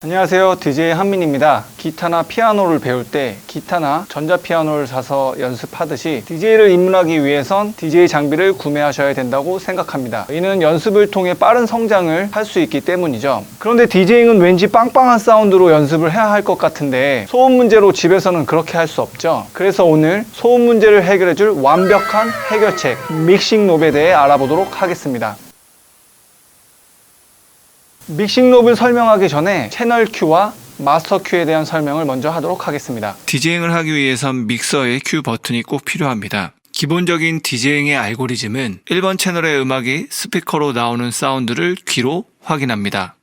안녕하세요. DJ 한민입니다. 기타나 피아노를 배울 때 기타나 전자피아노를 사서 연습하듯이 DJ를 입문하기 위해선 DJ 장비를 구매하셔야 된다고 생각합니다. 이는 연습을 통해 빠른 성장을 할 수 있기 때문이죠. 그런데 DJing은 왠지 빵빵한 사운드로 연습을 해야 할 것 같은데 소음 문제로 집에서는 그렇게 할 수 없죠. 그래서 오늘 소음 문제를 해결해줄 완벽한 해결책 믹싱 롭에 대해 알아보도록 하겠습니다. 믹싱 롭을 설명하기 전에 채널 Q와 마스터 Q에 대한 설명을 먼저 하도록 하겠습니다. 디제잉을 하기 위해선 믹서의 Q 버튼이 꼭 필요합니다. 기본적인 디제잉의 알고리즘은 1번 채널의 음악이 스피커로 나오는 사운드를 귀로 확인합니다.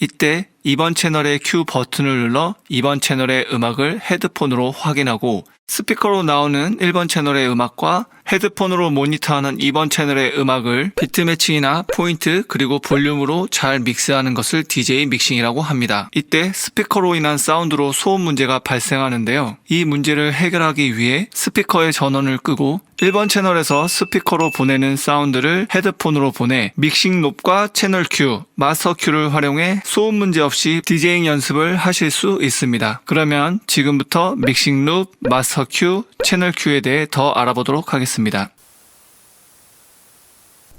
이때 2번 채널의 Q 버튼을 눌러 2번 채널의 음악을 헤드폰으로 확인하고 스피커로 나오는 1번 채널의 음악과 헤드폰으로 모니터하는 2번 채널의 음악을 비트 매칭이나 포인트 그리고 볼륨으로 잘 믹스하는 것을 DJ 믹싱이라고 합니다. 이때 스피커로 인한 사운드로 소음 문제가 발생하는데요. 이 문제를 해결하기 위해 스피커의 전원을 끄고 1번 채널에서 스피커로 보내는 사운드를 헤드폰으로 보내 믹싱 롭과 채널 Q, 마스터 Q를 활용해 소음 문제 없이 디제잉 연습을 하실 수 있습니다. 그러면 지금부터 믹싱 롭, 마스터 Q, 채널 Q에 대해 더 알아보도록 하겠습니다.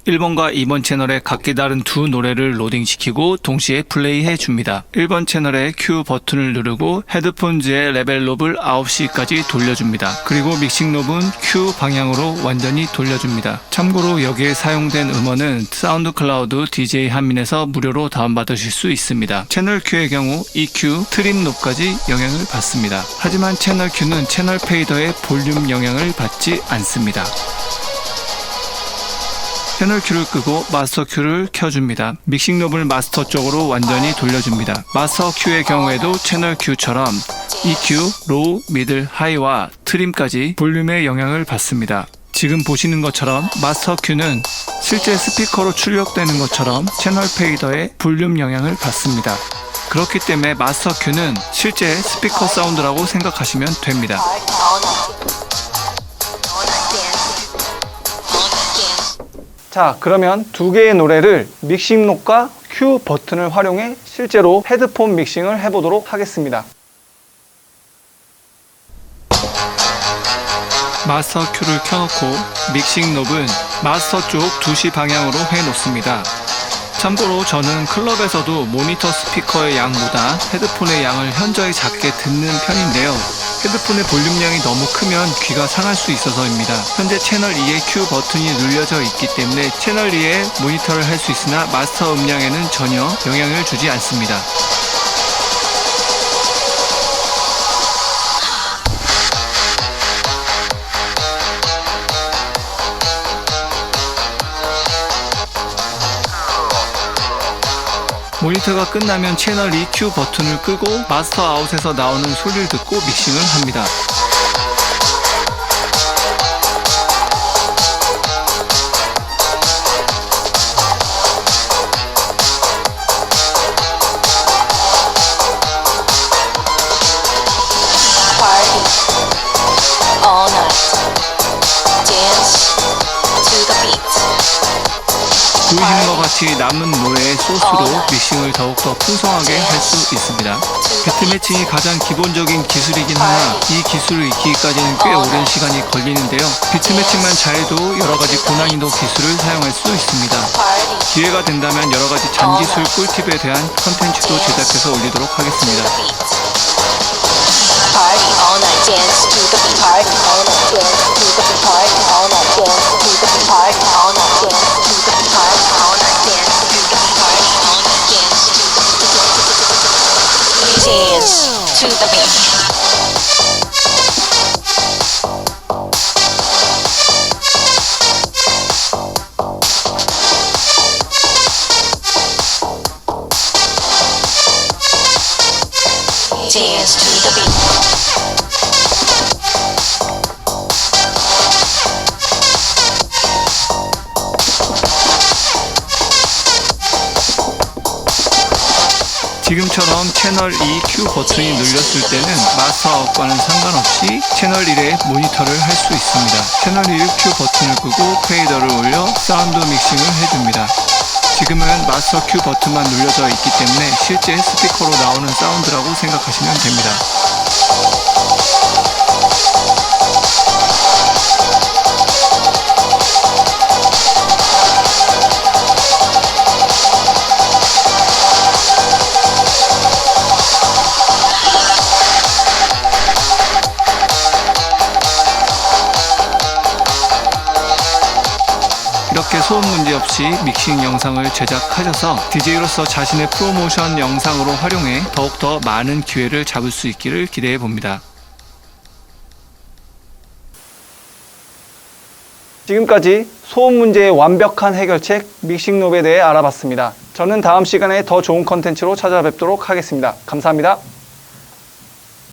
1번과 2번 채널에 각기 다른 두 노래를 로딩시키고 동시에 플레이해 줍니다. 1번 채널에 Q 버튼을 누르고 헤드폰즈의 레벨 롭을 9시까지 돌려줍니다. 그리고 믹싱 롭은 Q 방향으로 완전히 돌려줍니다. 참고로 여기에 사용된 음원은 사운드 클라우드 DJ 한민에서 무료로 다운받으실 수 있습니다. 채널 Q의 경우 EQ, 트림 롭까지 영향을 받습니다. 하지만 채널 Q는 채널 페이더의 볼륨 영향을 받지 않습니다. 채널 Q를 끄고 마스터 Q를 켜줍니다. 믹싱 롭을 마스터 쪽으로 완전히 돌려줍니다. 마스터 Q의 경우에도 채널 Q처럼 EQ, 로우, 미들, 하이와 트림까지 볼륨의 영향을 받습니다. 지금 보시는 것처럼 마스터 Q는 실제 스피커로 출력되는 것처럼 채널 페이더의 볼륨 영향을 받습니다. 그렇기 때문에 마스터 Q는 실제 스피커 사운드라고 생각하시면 됩니다. 자, 그러면 두 개의 노래를 믹싱 롭과 Q 버튼을 활용해 실제로 헤드폰 믹싱을 해보도록 하겠습니다. 마스터 큐를 켜놓고 믹싱 롭은 마스터 쪽 2시 방향으로 해놓습니다. 참고로 저는 클럽에서도 모니터 스피커의 양보다 헤드폰의 양을 현저히 작게 듣는 편인데요. 헤드폰의 볼륨량이 너무 크면 귀가 상할 수 있어서입니다. 현재 채널 2의 Q 버튼이 눌려져 있기 때문에 채널 2의 모니터를 할 수 있으나 마스터 음량에는 전혀 영향을 주지 않습니다. 모니터가 끝나면 채널 EQ 버튼을 끄고 마스터 아웃에서 나오는 소리를 듣고 믹싱을 합니다. 보이시는 것 같이 남은 노래의 소스로 믹싱을 더욱더 풍성하게 할 수 있습니다. 비트 매칭이 가장 기본적인 기술이긴 하나 이 기술을 익히기까지는 꽤 오랜 시간이 걸리는데요. 비트 매칭만 잘해도 여러 가지 고난이도 기술을 사용할 수 있습니다. 기회가 된다면 여러 가지 잔기술 꿀팁에 대한 컨텐츠도 제작해서 올리도록 하겠습니다. Dance to the. Party all night. Dance to the. Party all night. Dance to the. Party Dance to the beat. Dance to the beat. 지금처럼 채널 2 Q 버튼이 눌렸을 때는 마스터 아웃과는 상관없이 채널 1의 모니터를 할 수 있습니다. 채널 1 Q 버튼을 끄고 페이더를 올려 사운드 믹싱을 해줍니다. 지금은 마스터 큐 버튼만 눌려져 있기 때문에 실제 스피커로 나오는 사운드라고 생각하시면 됩니다. 소음 문제 없이 믹싱 영상을 제작하셔서 DJ로서 자신의 프로모션 영상으로 활용해 더욱더 많은 기회를 잡을 수 있기를 기대해 봅니다. 지금까지 소음 문제의 완벽한 해결책 믹싱롭에 대해 알아봤습니다. 저는 다음 시간에 더 좋은 컨텐츠로 찾아뵙도록 하겠습니다. 감사합니다.